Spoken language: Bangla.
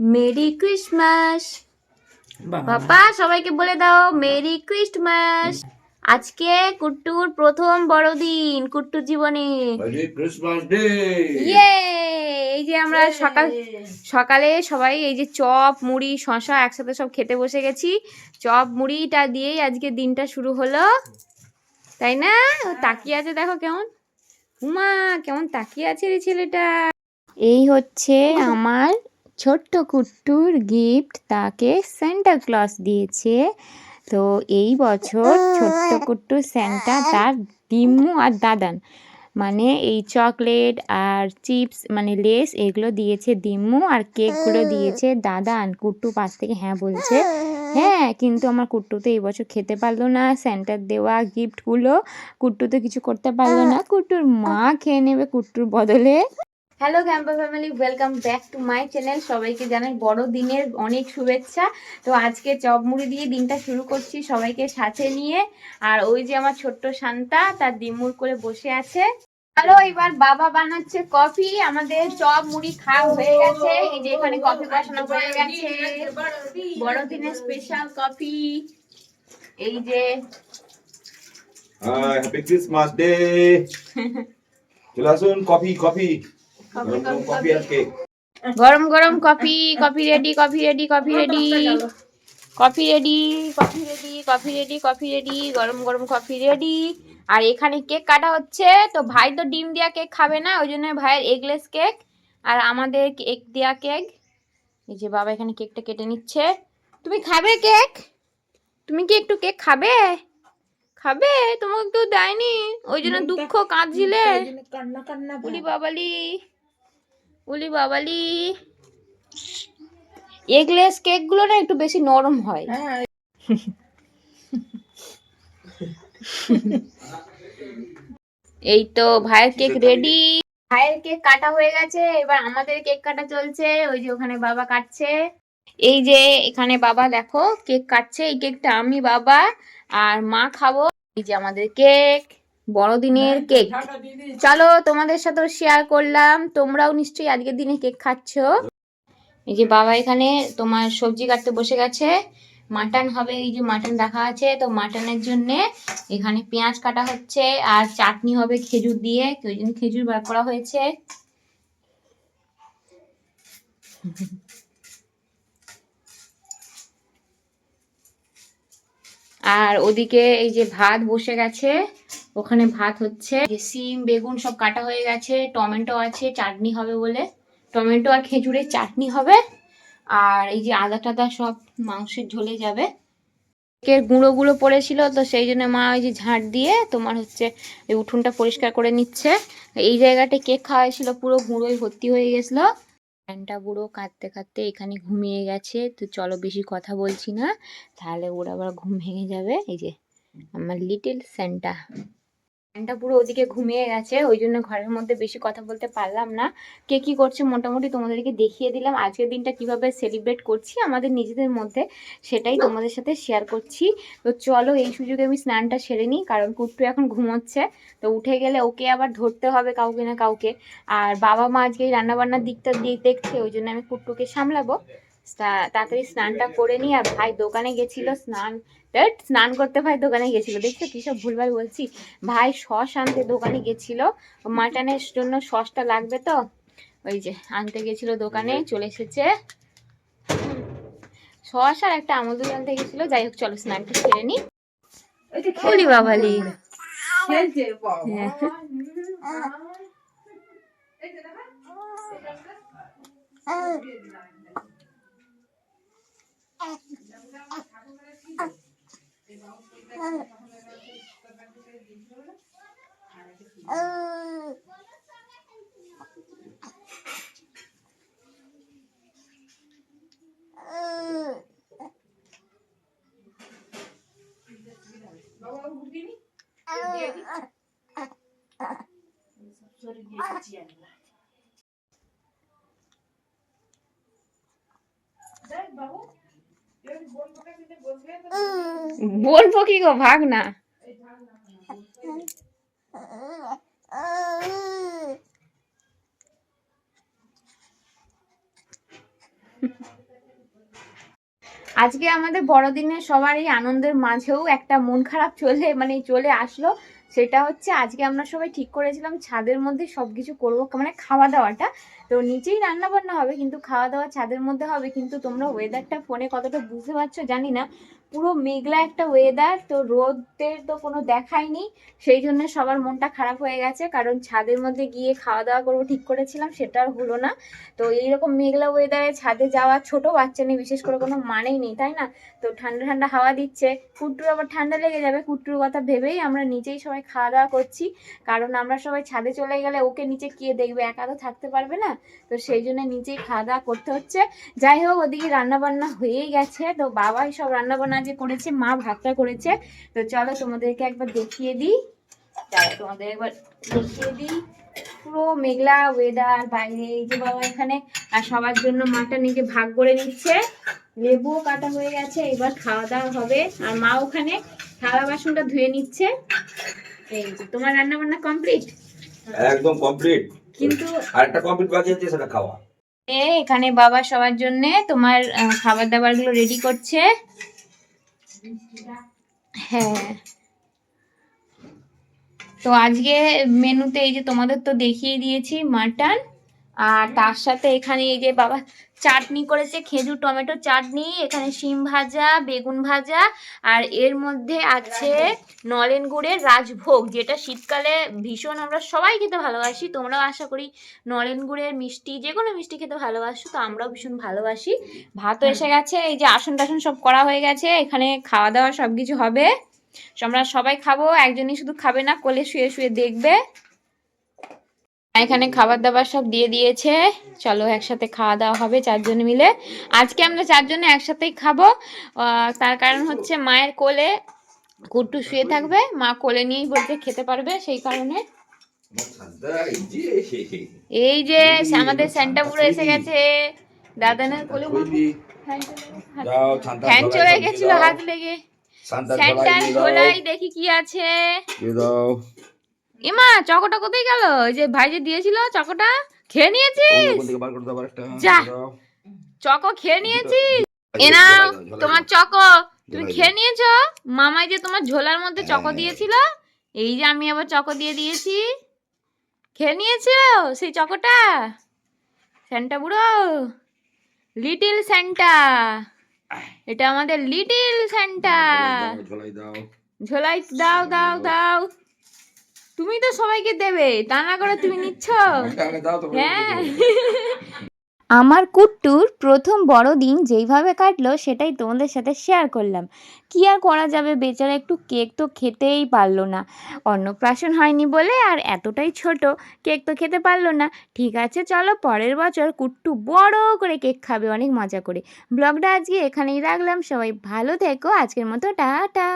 Merry Christmas. বাবা বাবা সবাইকে বলে দাও মেরি ক্রিসমাস। আজকে কুট্টুর প্রথম বড়দিন কুট্টুর জীবনে। ইয়ে এই যে আমরা সকাল সকালে সবাই এই যে চপ মুড়ি শশা একসাথে সব খেতে বসে গেছি। চপ মুড়িটা দিয়েই আজকে দিনটা শুরু হলো। তাই না? ও তাকিয়ে আছে দেখো কেমন। উমা কেমন তাকিয়ে আছে রে ছেলেটা। এই হচ্ছে আমার ছোট্ট কুট্টুর গিফট তাকে সেন্টা ক্লস দিয়েছে। তো এই বছর ছোট্ট কুট্টু স্যান্টা তার দিম্মু আর দাদান মানে এই চকলেট আর চিপস মানে লেস এগুলো দিয়েছে দিম্মু আর কেকগুলো দিয়েছে দাদান, কুট্টু পাশ থেকে হ্যাঁ বলছে। হ্যাঁ কিন্তু আমার কুট্টু তো এই বছর খেতে পারল না স্যান্টার দেওয়া গিফটগুলো কুট্টু তো কিছু করতে পারল না। কুট্টুর মা খেয়ে নেবে কুট্টুর বদলে। Hello Campa family welcome back to my channel সবাইকে জানাই বড় দিনের অনেক শুভেচ্ছা। তো আজকে চপ মুড়ি দিয়ে দিনটা শুরু করছি সবাইকে সাথে নিয়ে। আর ওই যে আমার ছোট্ট শান্তা তার দিমুর করে বসে আছে। হ্যালো এবার বাবা বানাচ্ছে কফি। আমাদের চপ মুড়ি খাওয়া হয়ে গেছে। এই যে এখানে কফি বসানো হয়ে গেছে। বড়দিনের স্পেশাল কফি। এই যে হ্যাপি ক্রিসমাস ডে চলে আসুন কফি কফি। গরম গরম coffee coffee ready coffee ready coffee ready coffee ready coffee ready coffee ready coffee ready গরম গরম কফি রেডি আর এখানে কেক কাটা হচ্ছে তো ভাই তো ডিম দেওয়া কেক খাবে না ওই জন্য ভাইয়ের এগলেস কেক আর আমাদের কেক দেওয়া কেক এই যে বাবা এখানে কেকটা কেটে নিচ্ছে। তুমি খাবে কেক তুমি কি একটু কেক খাবে? খাবে? তোমাকে কেউ দেয়নি। ওই জন্য দুঃখ কাঁদছিলে। কান্না কান্না উলি বাবালি। উলি বাবালি। এগলেস কেকগুলো না একটু বেশি নরম হয়। হ্যাঁ। এই তো ভাইয়ের কেক রেডি ভাইয়ের কেক কাটা হয়ে গেছে এবার আমাদের কেক কাটা চলছে ওই যে ওখানে বাবা কাটছে। এই যে এখানে বাবা দেখো কেক কাটছে এই কেকটা আমি বাবা আর মা খাব এই যে আমাদের কেক। বড়দিনের কেক। চলো তোমাদের সাথেও শেয়ার করলাম। তোমরাও নিশ্চয়ই আজকের দিনে কেক খাচ্ছ। এই যে বাবা এখানে তোমার সবজি কাটতে বসে গেছে। মাটন হবে এই যে মাটন রাখা আছে। তো মাটনের জন্য এখানে পেঁয়াজ কাটা হচ্ছে আর চাটনি হবে খেজুর দিয়ে। ওই জন্য খেজুর বার করা হয়েছে। আর ওদিকে এই যে ভাত বসে গেছে, ওখানে ভাত হচ্ছে। সিম, বেগুন সব কাটা হয়ে গেছে, টমেটো আছে, চাটনি হবে বলে। টমেটো আর খেজুরের চাটনি হবে, আর এই যে আদা টাদা সব মাংসের ঝোলে যাবে। কেকের গুঁড়ো গুঁড়ো পড়েছিল, তো সেই জন্য মা ওই যে ঝাঁট দিয়ে তোমার হচ্ছে এই উঠোনটা পরিষ্কার করে নিচ্ছে। এই জায়গাটায় কেক খাওয়া হয়েছিল, পুরো গুঁড়োই ভর্তি হয়ে গেছিল। ফ্যানটা পুরো কাঁদতে কাঁদতে এখানে ঘুমিয়ে গেছে। তো চলো বেশি কথা বলছি না। তাহলে ওরা আবার ঘুম ভেঙে যাবে। এই যে, আমার লিটল স্যান্টা স্যান্টা পুরো ওদিকে ঘুমিয়ে গেছে, ওই জন্য ঘরের মধ্যে বেশি কথা বলতে পারলাম না। কে কি করছে মোটামুটি তোমাদেরকে দেখিয়ে দিলাম। আজকের দিনটা কীভাবে সেলিব্রেট করছি আমাদের নিজেদের মধ্যে, সেটাই তোমাদের সাথে শেয়ার করছি। তো চলো এই সুযোগে আমি স্নানটা সেরে নিই, কারণ কুট্টু এখন ঘুমোচ্ছে। তো উঠে গেলে ওকে আবার ধরতে হবে কাউকে না কাউকে। আর বাবা মা আজকে এই রান্নাবান্নার দিকটা দিয়ে দেখছে, ওই জন্য আমি কুট্টুকে সামলাবো। তাড়াতাড়ি স্নানটা করে নিই আর ভাই দোকানে গেছিল স্নান স্নান করতে ভাই দোকানে গেছিল দেখছ কি সব ভুলভাল বলছি ভাই সস আনতে দোকানে গেছিল মাটনের জন্য সসটা লাগবে তো ওই যে আনতে গেছিল দোকানে চলে এসেছে সস আর একটা আমুল দুধ আনতে গেছিল যাই হোক চলো স্নানটা সেরে নি বলি বাবালি বাবা হ্যাঁ। বলব কি গো, ভাগ না। আজকে আমাদের বড়দিনে সবারই আনন্দের মাঝেও একটা মন খারাপ চলে মানে চলে আসলো। সেটা হচ্ছে আজকে আমরা সবাই ঠিক করেছিলাম, ছাদের মধ্যে সবকিছু করব মানে খাওয়া দাওয়াটা। তো নিচেই রান্না বান্না হবে, কিন্তু খাওয়া দাওয়া ছাদের মধ্যে হবে, কিন্তু তোমরা ওয়েদারটা ফোনে কতটা বুঝতে পারছ জানি না। পুরো মেঘলা একটা ওয়েদার তো রোদের তো কোনো দেখাই নেই। সেই জন্য সবার মনটা খারাপ হয়ে গেছে, কারণ ছাদের মধ্যে গিয়ে খাওয়া দাওয়া করব ঠিক করেছিলাম, সেটা আর হলো না। তো এইরকম মেঘলা ওয়েদারে ছাদে যাওয়া ছোট বাচ্চা নিয়ে বিশেষ করে কোনো মানেই নেই, তাই না? তো ঠান্ডা ঠান্ডা হাওয়া দিচ্ছে, কুট্টুর আবার ঠান্ডা লেগে যাবে, কুট্টুর কথা ভেবেই আমরা নিচেই সবাই খাওয়া দাওয়া করছি। কারণ আমরা সবাই ছাদে চলে গেলে ওকে নিচে কে দেখবে, একা তো থাকতে পারবে না। তো সেই জন্য নিচেই খাওয়া দাওয়া করতে হচ্ছে। যাই হোক, ওদিকে রান্না বান্না হয়েই গেছে। তো বাবাই সব রান্না বান্না যে করেছে, মা ভাতটা করেছে। তো চলো তোমাদেরকে একবার দেখিয়ে দিই। তোমাদের একবার দেখিয়ে দিই। পুরো মেঘলা ওয়েদার বাইরে, এই যে বাবা এখানে, আর সবার জন্য মাটা নিজে ভাগ করে নিচ্ছে। লেবুও কাটা হয়ে গেছে, এবার খাওয়া দাওয়া হবে। আর মা ওখানে থালা বাসনটা ধুয়ে নিচ্ছে। এই তোমার রান্না বান্না কমপ্লিট একদম কমপ্লিট কিন্তু আরেকটা কমপ্লিট বাকি আছে সেটা খাওয়া। এ এখানে বাবা সবার জন্য তোমার খাবার দাবারগুলো রেডি করছে। হ্যাঁ। তো আজকে মেনুতে এই যে তোমাদের তো দেখিয়ে দিয়েছি মাটন আর তার সাথে এখানে এই যে বাবা চাটনি করেছে, খেজুর, টমেটো চাটনি, এখানে শিম ভাজা, বেগুন ভাজা, আর এর মধ্যে আছে নলেন গুড়ের রাজভোগ, যেটা শীতকালে ভীষণ আমরা সবাই খেতে ভালোবাসি। তোমরাও আশা করি নলেন গুড়ের মিষ্টি, যে কোনো মিষ্টি খেতে ভালোবাসো, তো আমরাও ভীষণ ভালোবাসি। ভাতও এসে গেছে, এই যে আসন টাসন সব করা হয়ে গেছে, এখানে খাওয়া দাওয়া সব কিছু হবে। আমরা সবাই খাব, একজনই শুধু খাবে না, কোলে শুয়ে শুয়ে দেখবে। এখানে খাবার দাবার সব দিয়ে দিয়েছে। চলো একসাথে খাওয়া দাওয়া হবে চারজনে মিলে। আজকে আমরা চারজনে একসাথেই খাব। তার কারণ হচ্ছে মায়ের কোলে কুট্টু শুয়ে থাকবে। মা কোলে নিয়েই বলতে খেতে পারবে সেই কারণে। এই যে আমাদের সেন্টা পুরো এসে গেছে। দাদানের কোলে ফ্যান চলে- যাও ফ্যান চলে গেছিল হাত লেগে। স্যান্টার ঝোলাই দেখি কি আছে। দাও। ইমা চকোটা কোথায় গেল? ওই যে ভাই যে দিয়েছিল চকোটা খেয়ে নিয়েছিস? যা। চকো খেয়ে নিয়েছিস? এ নাও তোমার চকো তুমি খেয়ে নিয়েছো? মামাই যে তোমার ঝোলার মধ্যে চকো হ্যাঁ। দিয়েছিল এই যে আমি আবার চকো দিয়ে দিয়েছি। খেয়ে নিয়েছো সেই চকোটা? স্যান্টা বুড়ো লিটিল স্যান্টা এটা আমাদের লিটিল স্যান্টা ঝোলাই দাও ঝোলাই দাও। দাও। দাও। তুমি তো সবাইকে দেবে তা না করে তুমি নিচ্ছ? হ্যাঁ। আমার কুট্টুর প্রথম বড় দিন যেইভাবে কাটলো সেটাই তোমাদের সাথে শেয়ার করলাম। কি আর করা যাবে বেচারা একটু কেক তো খেতেই পারল না। অন্নপ্রাশন হয়নি বলে আর এতটাই ছোট কেক তো খেতে পারল না। ঠিক আছে চলো পরের বছর কুট্টু বড় করে কেক খাবে অনেক মজা করে। ব্লগটা আজকে এখানেই রাখলাম সবাই ভালো থেকো আজকের মতো টাটা।